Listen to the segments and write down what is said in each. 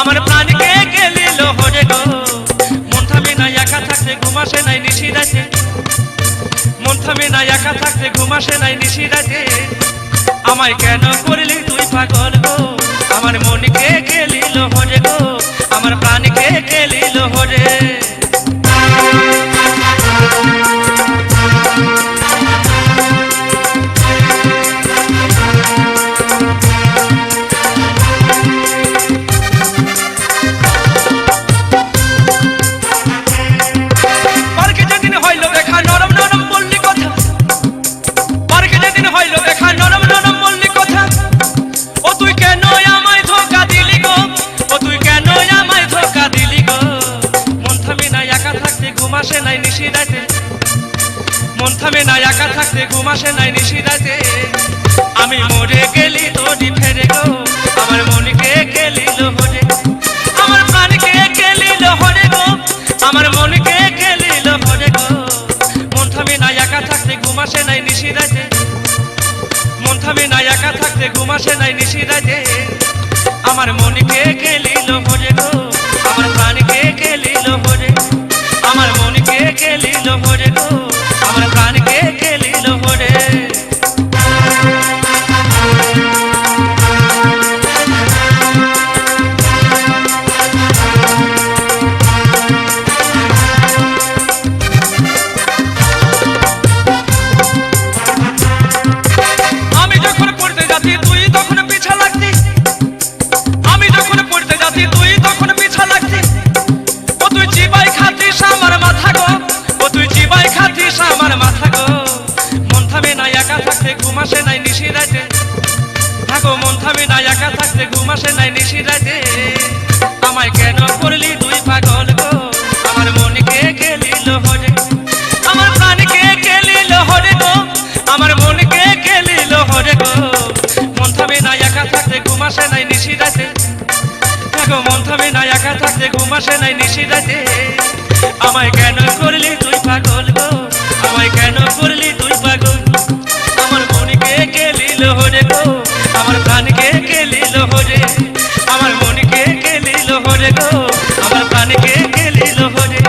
আমার প্রাণকে গেলিল হরে গো? মন থামে না, একা থাকতে ঘুমাসে নাই নিশি রাতে। মন থামে না, একা থাকতে ঘুমাসে নাই নিশি রাতে। আমায় কেন করলি তুই পাগল গো? আমার মনকে গেলিল হরে গো? আমার প্রাণকে গেলিল হরে? মন থামে না একা থাকতে ঘুমাসে নাই নিশি রাতে। আমি মরে গেলি তোরি ফেরে গো, আমার মনকে গেলিল হরে? আমার প্রাণকে গেলিল হরে গো, আমার মনকে গেলিল হরে গো? মন থামে না একা থাকতে ঘুমাসে নাই নিশি রাতে। মন থামে না একা থাকতে ঘুমাসে নাই নিশি রাতে। আমার মনকে গেলিল হরে? মন থামে না, একা থাকতে ঘুমাসে নাই নিশি রাতে আমায় কেন করলি তুই পাগল গো? আমার মনকে গেলিল হরে আমার প্রাণকে গেলিল হরে গো? আমার মনকে গেলিল হরে গো? মন থামে না, একা থাকতে ঘুমাসে নাই নিশি রাতে দেখো, মন থামে না, একা থাকতে ঘুমাসে নাই নিশি রাতে আমায় কেন করলি তুই পাগল গো? আমায় কেন করলি তুই পাগল আমার মনকে গেলিল হরে গো? হরে আমার মনকে খেলিল হরে গো? আমার প্রাণকে খেলিল হরে?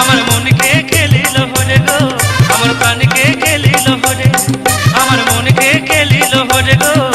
আমার মনকে খেলিল হরে গো? আমার প্রাণকে খেলিল হরে? আমার মনকে খেলিল হরে গো?